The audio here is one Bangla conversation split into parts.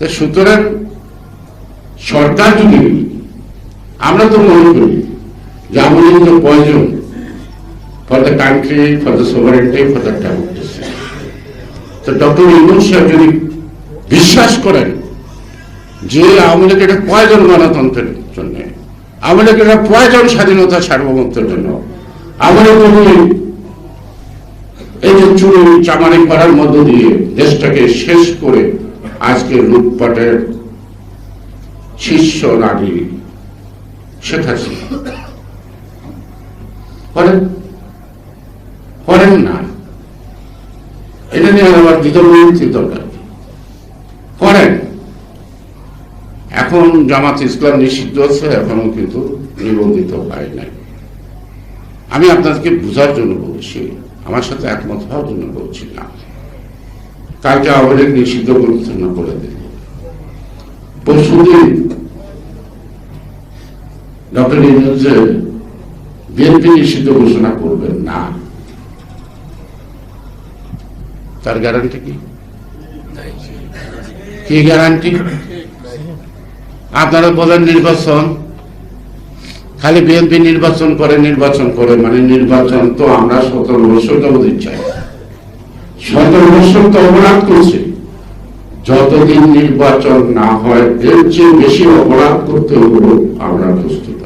তো সুতরাং সরকার যদি আমরা তো মনে করি যে আমাদের তো প্রয়োজন for the country for the sovereignty for the democracy তো ডক্টর ইমন সাহেব যদি বিশ্বাস করেন যে লীগ এটা প্রয়োজন গণতন্ত্রের জন্য লীগ এটা প্রয়োজন স্বাধীনতা সার্বভৌমত্বের জন্য আমাদের এই যে চুরি, চামারি করার মধ্য দিয়ে দেশটাকে শেষ করে আজকে লুটপাটের শীর্ষ নারী শেখ হাসিনা। করেন করেন না। এটা নিয়ে আমার দ্বিধাবিভক্তি দরকার করেন এখন জামাত ইসলাম নিষিদ্ধ আছে এখনও কিন্তু নিবন্ধিত হয় নাই। আমি আপনাদেরকে বোঝার জন্য বলছি, আমার সাথে একমত হওয়ার জন্য বলছি না। কালকে আওয়ামী নিষিদ্ধ ঘোষণা করে দিল পরশুদিন ডক্টর ইউনুসে বিএনপি নিষিদ্ধ ঘোষণা করবেন না। তার গ্যারান্টি কি? কি গ্যারান্টি আপনারা বলেন নির্বাচন, খালি বিএনপি নির্বাচন করে নির্বাচন করে মানে নির্বাচন তো আমরা সতেরো বছর যাবতীয় চাই সতেরো বছর তো অপরাধ করছে। যতদিন নির্বাচন না হয়, এর চেয়ে বেশি অপরাধ করতে হলেও আমরা প্রস্তুত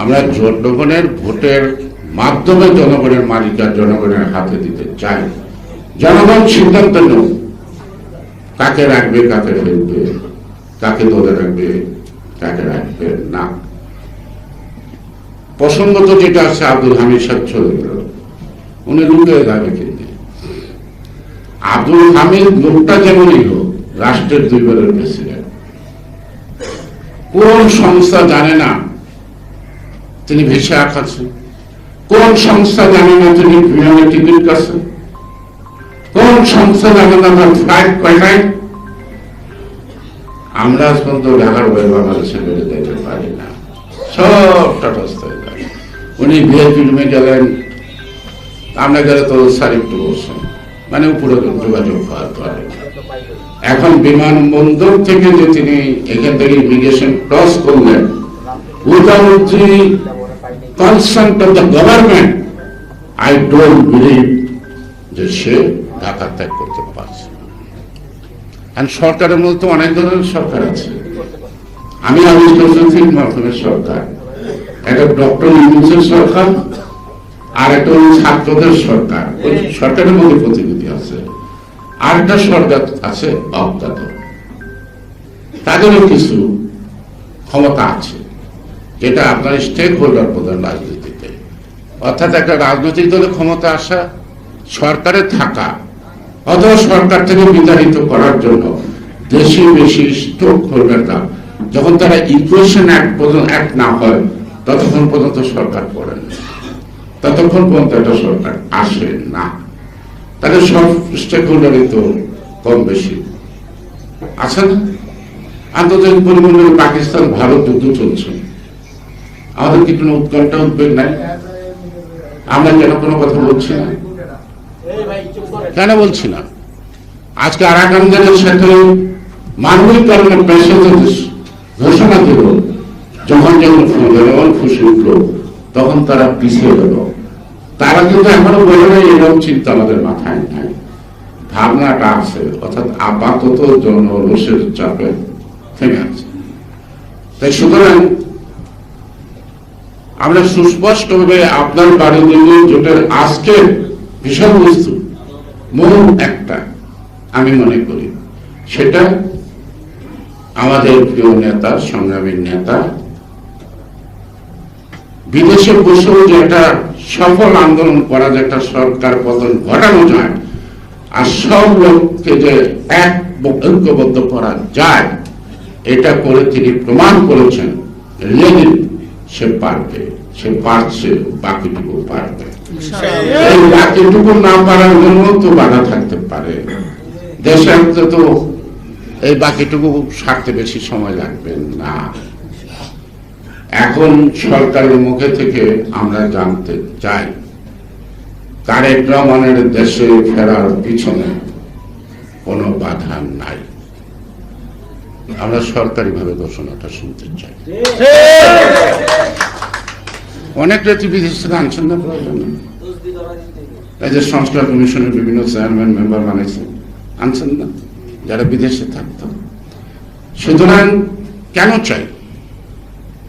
আমরা জনগণের ভোটের মাধ্যমে জনগণের মালিকার জনগণের হাতে দিতে চাই। জনগণ সিদ্ধান্ত নেব। কাকে রাখবে, কাকে ফেলবে, কাকে দলে রাখবে, কাকে রাখবে না। প্রসঙ্গত যেটা আছে আব্দুল হামিদ সাহেব চলে উনি লুকে যাবে কিন্তু আব্দুল হামিদ লোকটা যেমনই হোক রাষ্ট্রের দুইবারের প্রেসিডেন্ট কোন সংস্থা জানে না তিনি ভেসে আঁকাচ্ছেন কোন সংস্থা জানে না তিনি বিমানের টিকিট কাছে কোন সংস্থা জানে না তার ফ্লাইট কয়টায়? আমরা আজ পর্যন্ত ঢাকার বাইরে বাংলাদেশে বেড়ে যেতে পারি না। সব যায়। উনি বিয়ে ফিল্মে গেলেন আমরা গেলে তো সারি একটু মানে উপরে যোগাযোগ হওয়ার পরে এখন বিমানবন্দর থেকে যে তিনি এখান থেকে ইমিগ্রেশন ক্রস করলেন without the consent of the government I don't believe যে সে ঢাকা ত্যাগ করতে পারছে। আর সরকারের মধ্যে অনেক ধরনের সরকার আছে। আমি আবিষ করছেন সরকার। একটা ডক্টর সরকার। আর একটা হলো ছাত্রদের সরকার। ওই সরকারের মধ্যে প্রতিনিধি আছে। আর একটা সরকার আছে অজ্ঞাত। তাদেরও কিছু ক্ষমতা আছে, যেটা আপনার স্টেক হোল্ডার প্রধান রাজনীতিতে। অর্থাৎ একটা রাজনৈতিক দলের ক্ষমতা আসা, সরকারে থাকা, অথবা সরকার থেকে বিতাড়িত করার জন্য দেশি বেশি স্টোক হোল্ডাররা যখন তারা ইকুয়েশন অ্যাক্ট পর্যন্ত অ্যাক্ট না হয়, ততক্ষণ পর্যন্ত সরকার করেন ততক্ষণ পর্যন্ত একটা সরকার আসে না। তাহলে সব স্টেক হোল্ডারই তো কম বেশি। আছে না? আন্তর্জাতিক পরিমণ্ডলে পাকিস্তান, ভারত যুদ্ধ চলছে। আমাদের কি কোনো উৎকণ্ঠা, উদ্বেগ নাই? আমরা কেন কোনো কথা বলছি না? কেন বলছি না? আজকে আরাকানদের সাথে মানবিক কারণে প্রেসিডেন্ট ঘোষণা দিল, যখন যখন জনগণ খুশি উঠল, তখন তারা পিছিয়ে গেল। তারা কিন্তু এখনও বলে নাই এরকম চিন্তা আমাদের মাথায় নাই। ভাবনাটা আছে, অর্থাৎ আপাতত জনরোষের চাপে থেমে আছে। তাই সুতরাং আমরা সুস্পষ্টভাবে আপনার বাড়ি জোটের আজকের বিষয়বস্তু মূল একটা আমি মনে করি। সেটা আমাদের প্রিয় নেতা, সংগ্রামী নেতা, বিদেশে বসেও যে একটা সফল আন্দোলন করা যে একটা সরকার পতন ঘটানো যায় আর সব লোককে যে এক ঐক্যবদ্ধ করা যায় এটা করে তিনি প্রমাণ করেছেন লেনিন সে পারবে সে পারছে বাকিটুকু পারবে। এই বাকিটুকু না পারার জন্য তো বাধা থাকতে পারে। দেশে তো এই বাকিটুকু সারতে বেশি সময় লাগবে না। এখন সরকারের মুখে থেকে আমরা জানতে চাই, তারেক রহমানের দেশে ফেরার পিছনে কোনো বাধা নাই। আমরা সরকারিভাবে ঘোষণাটা শুনতে চাই। অনেক রেতি বিদেশ আনছেন না? প্রয়োজন সংস্কার কমিশনের বিভিন্ন চেয়ারম্যান, মেম্বার বানাইছে, আনছেন না? যারা বিদেশে থাকতো। সুতরাং কেন চাই?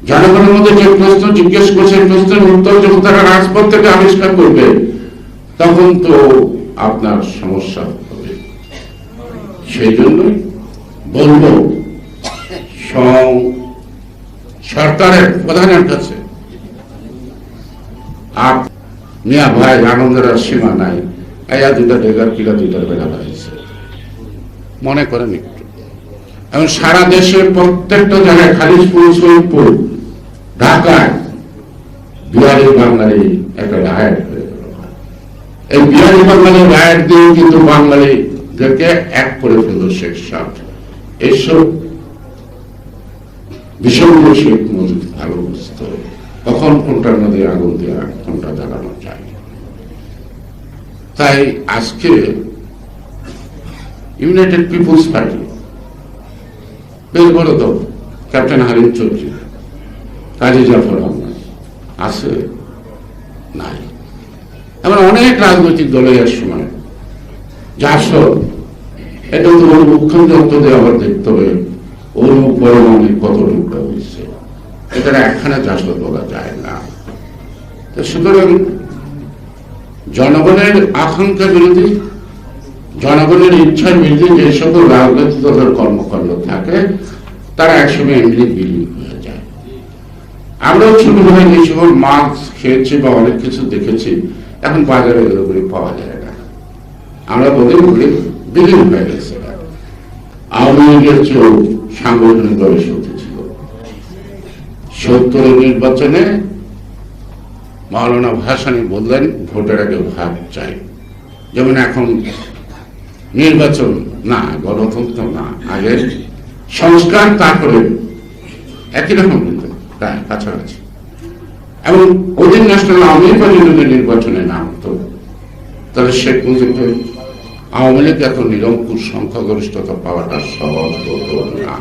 জনগণের মধ্যে যে প্রশ্ন জিজ্ঞেস করছে প্রশ্নের উত্তর যখন তারা রাজপথ থেকে আবিষ্কার করবে, তখন তো আপনার সমস্যা হবে। সেই জন্যই বলব সরকারের প্রধানের কাছে, আপ মিয়া ভাই আনন্দের সীমা নাই। এয়া দুটা ডেগার কিলা দুইটার বেলা বাড়াইছে। মনে করেন একটু। এবং সারা দেশে প্রত্যেকটা জায়গায় খালিশপুর সৈয়দপুর ঢাকায় বিহারি বাঙালি একটা রায়ট হয়ে গেল। এই বিহারি বাঙালি রায়ট দিয়ে কিন্তু বাঙালিদেরকে এক করে ফেলল শেখ বিষয়গুলো শেখ ভালো বুঝত। কখন কোনটার মধ্যে আগুন দেওয়া কোনটা জ্বালানো যায়। তাই আজকে ইউনাইটেড পিপুলস পার্টি বেশ বড় দল, ক্যাপ্টেন হারিম চৌধুরী। কাজী জাফর আহমদ আছে? নাই। এমন অনেক রাজনৈতিক দলে এক সময় জাসদ এটা তো ওর মুখ্যমন্ত্রী দিয়ে আবার দেখতে হবে ওর পরমাণু কত টুকরা হয়েছে। এটা একখানে জাসদ বলা যায় না। তো সুতরাং জনগণের আকাঙ্ক্ষা বিরোধী, জনগণের ইচ্ছার বিরুদ্ধে যে সকল রাজনৈতিক দলের কর্মকাণ্ড থাকে, তারা একসময় এমনি যায় আমরাও ছোটবেলায় যে সকল মাছ খেয়েছি বা অনেক কিছু দেখেছি, এখন বাজারে এগুলো করে পাওয়া যায় না। আমরা বলি বলি, বিলীন হয়ে গেছে আওয়ামী লীগের চেয়েও সাংগঠনিক শক্তি ছিল। সত্তরের নির্বাচনে মাওলানা ভাসানি বললেন, ভোটের আগে ভাগ চাই। যেমন এখন নির্বাচন না, গণতন্ত্র না আগে সংস্কার তারপরে একই রকম। কাছাকাছি এবং ওদিন ন্যাশনাল আওয়ামী নির্বাচনে তাহলে শেখ আওয়ামী লীগ এত নিরঙ্কুশ সংখ্যাগরিষ্ঠতা পাওয়াটা সহজ না।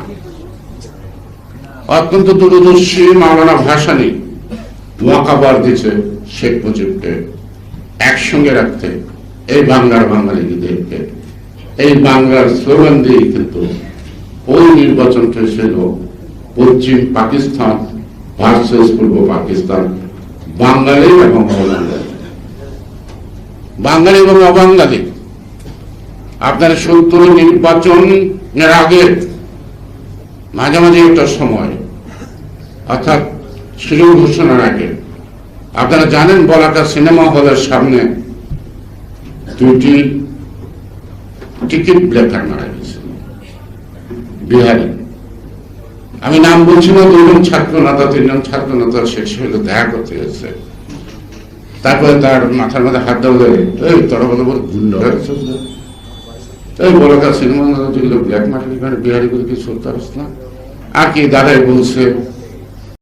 অত্যন্ত দূরদর্শী মাওলানা ভাসানি দিচ্ছে শেখ মুজিবকে একসঙ্গে রাখতে। এই বাংলার বাঙালিদেরকে, এই বাংলার স্লোগান দিয়ে কিন্তু ওই নির্বাচনটা ছিল পশ্চিম পাকিস্তান ভার্সেস পূর্ব পাকিস্তান বাঙালি এবং অবাঙালি বাঙালি এবং অবাঙালি আপনার সত্তর নির্বাচনের আগে মাঝামাঝি একটা সময়, অর্থাৎ সুযোগ ঘোষণার আগে। আপনারা জানেন বলাকা সিনেমা হলের সামনে দুটি টিকিট ব্লেকার মারা গেছে। বিহারি। আমি নাম বলছি না দুজন ছাত্র নেতা তিনজন ছাত্র নেতা শেষ হইলে, দেখা করতে হয়েছে তারপরে তার মাথার মধ্যে হাত দেওয়া এই তোরা বলে বল বুঝলে? এই সিনেমা ব্ল্যাক মার্কেট বিহারি করে কিছু করতে পারছ না আর কি দাদাই বলছে